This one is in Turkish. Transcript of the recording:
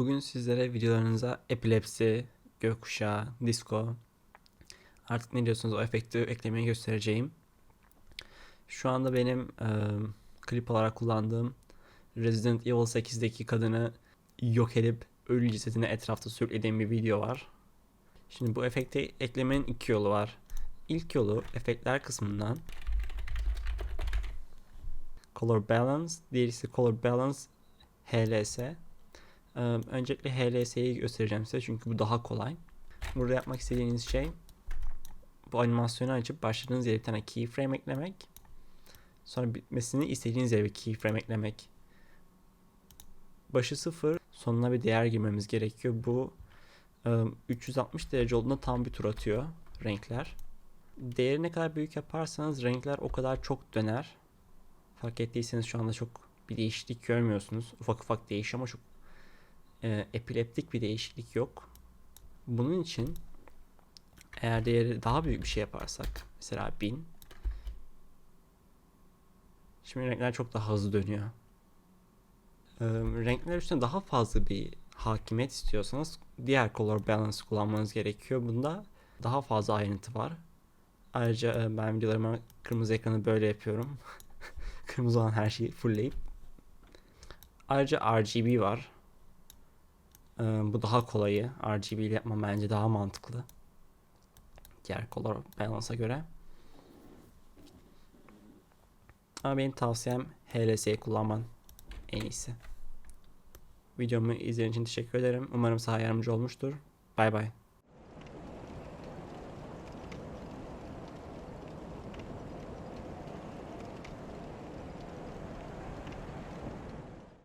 Bugün sizlere videolarınıza epilepsi, gökkuşağı, disco artık ne diyorsunuz o efekti eklemeyi göstereceğim. Şu anda benim e, klip olarak kullandığım Resident Evil 8'deki kadını yok edip ölü cesedini etrafta sürüklediğim bir video var. Şimdi bu efekti eklemenin iki yolu var. İlk yolu efektler kısmından Color Balance, diğerisi Color Balance HLS. Öncelikle HLS'yi göstereceğim size çünkü bu daha kolay. Burada yapmak istediğiniz şey bu animasyonu açıp başladığınız yere bir tane keyframe eklemek. Sonra bitmesini istediğiniz yere bir keyframe eklemek. Başı sıfır, sonuna bir değer girmemiz gerekiyor. Bu e, 360 derece olduğunda tam bir tur atıyor renkler. Değeri ne kadar büyük yaparsanız renkler o kadar çok döner. Fark ettiyseniz şu anda çok bir değişiklik görmüyorsunuz. Ufak ufak değişiyor ama çok e, epileptik bir değişiklik yok. Bunun için eğer değeri daha büyük bir şey yaparsak mesela 1000 Şimdi renkler çok daha hızlı dönüyor. Ee, renkler üstüne daha fazla bir hakimiyet istiyorsanız diğer color balance kullanmanız gerekiyor. Bunda daha fazla ayrıntı var. Ayrıca e, ben videolarıma kırmızı ekranı böyle yapıyorum. kırmızı olan her şeyi fullleyip. Ayrıca RGB var. Bu daha kolayı. RGB ile yapmam bence daha mantıklı. Diğer color balance'a göre. Ama benim tavsiyem HLS'yi kullanman en iyisi. Videomu izlediğiniz için teşekkür ederim. Umarım sana yardımcı olmuştur. Bay bay.